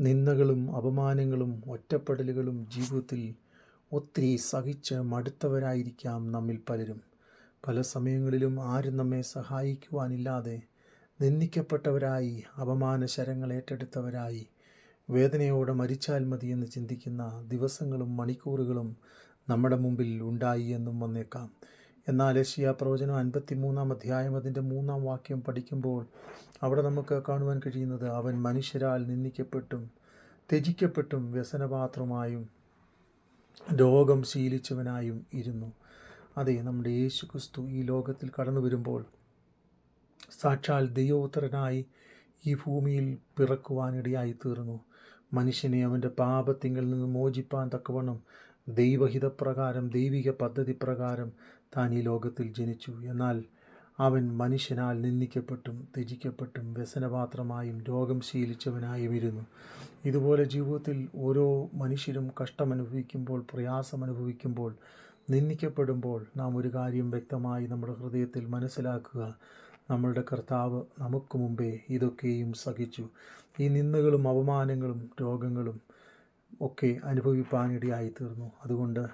നിന്ദകളും അപമാനങ്ങളും ഒറ്റപ്പെടലുകളും ജീവിതത്തിൽ ഒത്തിരി സഹിച്ച് മടുത്തവരായിരിക്കാം നമ്മിൽ പലരും. പല സമയങ്ങളിലും ആരും നമ്മെ സഹായിക്കുവാനില്ലാതെ നിന്ദിക്കപ്പെട്ടവരായി അപമാന ശരങ്ങൾ ഏറ്റെടുത്തവരായി വേദനയോടെ മരിച്ചാൽ മതി എന്ന് ചിന്തിക്കുന്ന ദിവസങ്ങളും മണിക്കൂറുകളും നമ്മുടെ മുമ്പിൽ ഉണ്ടായി എന്നും വന്നേക്കാം. എന്നാൽ ഏഷ്യ പ്രവചനം അൻപത്തി മൂന്നാം അധ്യായം അതിന്റെ മൂന്നാം വാക്യം പഠിക്കുമ്പോൾ അവിടെ നമുക്ക് കാണുവാൻ കഴിയുന്നത് അവൻ മനുഷ്യരാൽ നിന്ദിക്കപ്പെട്ടും ത്യജിക്കപ്പെട്ടും വ്യസനപാത്രമായും രോഗം ശീലിച്ചവനായും ഇരുന്നു. അതെ നമ്മുടെ യേശു ക്രിസ്തു ഈ ലോകത്തിൽ കടന്നു വരുമ്പോൾ സാക്ഷാൽ ദൈവോത്തരനായി ഈ ഭൂമിയിൽ പിറക്കുവാനിടയായി തീർന്നു. മനുഷ്യനെ അവന്റെ പാപത്തിങ്കിൽ നിന്ന് മോചിപ്പാൻ തക്കവണ്ണം ദൈവഹിതപ്രകാരം ദൈവിക പദ്ധതി പ്രകാരം താൻ ഈ ലോകത്തിൽ ജനിച്ചു. എന്നാൽ അവൻ മനുഷ്യനാൽ നിന്ദിക്കപ്പെട്ടും ത്യജിക്കപ്പെട്ടും വ്യസനപാത്രമായും രോഗം ശീലിച്ചവനായും ഇരുന്നു ഇതുപോലെ ജീവിതത്തിൽ ഓരോ മനുഷ്യരും കഷ്ടമനുഭവിക്കുമ്പോൾ പ്രയാസമനുഭവിക്കുമ്പോൾ നിന്ദിക്കപ്പെടുമ്പോൾ നാം ഒരു കാര്യം വ്യക്തമായി നമ്മുടെ ഹൃദയത്തിൽ മനസ്സിലാക്കുക. നമ്മളുടെ കർത്താവ് നമുക്ക് മുമ്പേ ഇതൊക്കെയും സഹിച്ചു. ഈ നിന്ദകളും അപമാനങ്ങളും രോഗങ്ങളും ഒക്കെ അനുഭവിപ്പാനിടയായി അതുകൊണ്ട്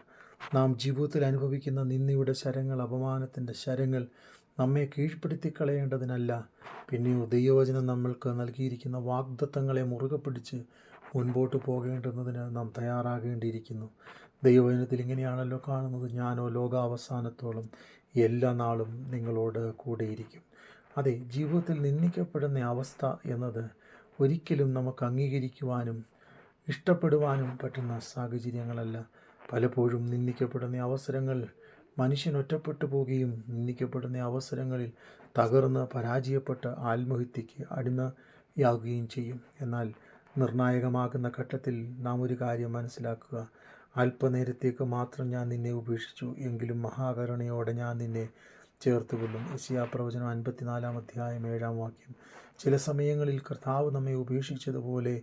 നാം ജീവിതത്തിൽ അനുഭവിക്കുന്ന നിന്ദിയുടെ ശരങ്ങൾ അപമാനത്തിന്റെ ശരങ്ങൾ നമ്മെ കീഴ്പ്പെടുത്തി കളയേണ്ടതിനല്ല പിന്നെയോ ദൈവവചനം നമ്മൾക്ക് നൽകിയിരിക്കുന്ന വാഗ്ദത്തങ്ങളെ മുറുകെ പിടിച്ച് മുൻപോട്ട് പോകേണ്ടുന്നതിന് നാം തയ്യാറാകേണ്ടിയിരിക്കുന്നു. ദൈവവചനത്തിൽ ഇങ്ങനെയാണല്ലോ കാണുന്നത്. ഞാനോ ലോകാവസാനത്തോളം എല്ലാ നാളും നിങ്ങളോട് കൂടെയിരിക്കും. അതെ ജീവിതത്തിൽ നിന്ദിക്കപ്പെടുന്ന അവസ്ഥ എന്നത് ഒരിക്കലും നമുക്ക് അംഗീകരിക്കുവാനും ഇഷ്ടപ്പെടുവാനും പറ്റുന്ന സാഹചര്യങ്ങളല്ല. പലപ്പോഴും നിന്ദിക്കപ്പെടുന്ന അവസരങ്ങൾ മനുഷ്യൻ ഒറ്റപ്പെട്ടു പോവുകയും നിന്ദിക്കപ്പെടുന്ന അവസരങ്ങളിൽ തകർന്ന് പരാജയപ്പെട്ട് ആത്മഹത്യയ്ക്ക് അടിമയാകുകയും ചെയ്യും. എന്നാൽ നിർണായകമാകുന്ന ഘട്ടത്തിൽ നാം ഒരു കാര്യം മനസ്സിലാക്കുക. അല്പനേരത്തേക്ക് മാത്രം ഞാൻ നിന്നെ ഉപേക്ഷിച്ചു എങ്കിലും മഹാകരുണയോടെ ഞാൻ നിന്നെ ചേർത്ത് കൊള്ളും യശിയാ പ്രവചനം അൻപത്തിനാലാം അധ്യായം ഏഴാം വാക്യം. ചില സമയങ്ങളിൽ കർത്താവ് നമ്മെ ഉപേക്ഷിച്ചതുപോലെ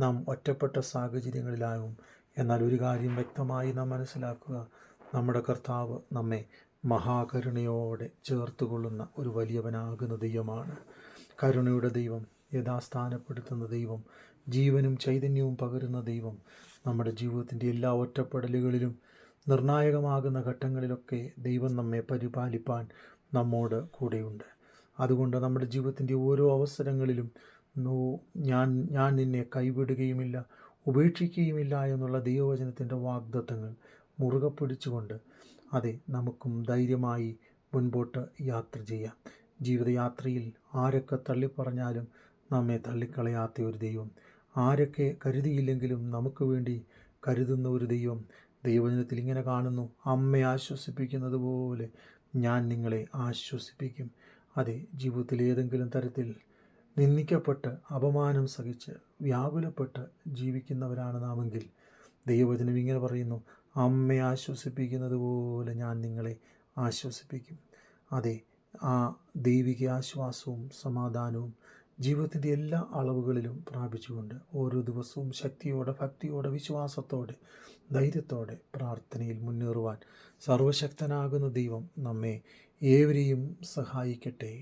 നാം ഒറ്റപ്പെട്ട സാഹചര്യങ്ങളിലാകും. എന്നാൽ ഒരു കാര്യം വ്യക്തമായി നാം മനസ്സിലാക്കുക. നമ്മുടെ കർത്താവ് നമ്മെ മഹാകരുണയോടെ ചേർത്തുകൊള്ളുന്ന ഒരു വലിയവനാകുന്ന ദൈവമാണ്. കരുണയുടെ ദൈവം യഥാസ്ഥാനപ്പെടുത്തുന്ന ദൈവം ജീവനും ചൈതന്യവും പകരുന്ന ദൈവം നമ്മുടെ ജീവിതത്തിന്റെ എല്ലാ ഒറ്റപ്പെടലുകളിലും നിർണായകമാകുന്ന ഘട്ടങ്ങളിലൊക്കെ ദൈവം നമ്മെ പരിപാലിപ്പാൻ നമ്മോട് കൂടെയുണ്ട്. അതുകൊണ്ട് നമ്മുടെ ജീവിതത്തിന്റെ ഓരോ അവസരങ്ങളിലും ഞാൻ ഞാൻ നിന്നെ കൈവിടുകയുമില്ല ഉപേക്ഷിക്കുകയുമില്ല എന്നുള്ള ദൈവവചനത്തിന്റെ വാഗ്ദത്തങ്ങൾ മുറുകെ പിടിച്ചുകൊണ്ട് അതെ നമുക്കും ധൈര്യമായി മുൻപോട്ട് യാത്ര ചെയ്യാം. ജീവിതയാത്രയിൽ ആരൊക്കെ തള്ളിപ്പറഞ്ഞാലും നമ്മെ തള്ളിക്കളയാത്ത ഒരു ദൈവം ആരൊക്കെ കരുതിയില്ലെങ്കിലും നമുക്ക് വേണ്ടി കരുതുന്ന ഒരു ദൈവം ദൈവജനത്തിൽ ഇങ്ങനെ കാണുന്നു അമ്മയെ ആശ്വസിപ്പിക്കുന്നത് പോലെ ഞാൻ നിങ്ങളെ ആശ്വസിപ്പിക്കും. അതെ ജീവിതത്തിൽ ഏതെങ്കിലും തരത്തിൽ നിന്ദിക്കപ്പെട്ട് അപമാനം സഹിച്ച് വ്യാകുലപ്പെട്ട് ജീവിക്കുന്നവരാണ് നാമെങ്കിൽ. ദൈവവചനം ഇങ്ങനെ പറയുന്നു അമ്മയെ ആശ്വസിപ്പിക്കുന്നത് പോലെ ഞാൻ നിങ്ങളെ ആശ്വസിപ്പിക്കും. അതെ ആ ദൈവിക ആശ്വാസവും സമാധാനവും ജീവിതത്തിന്റെ എല്ലാ അളവുകളിലും പ്രാപിച്ചുകൊണ്ട് ഓരോ ദിവസവും ശക്തിയോടെ ഭക്തിയോടെ വിശ്വാസത്തോടെ ധൈര്യത്തോടെ പ്രാർത്ഥനയിൽ മുന്നേറുവാൻ സർവശക്തനാകുന്ന ദൈവം നമ്മെ ഏവരെയും സഹായിക്കട്ടെ.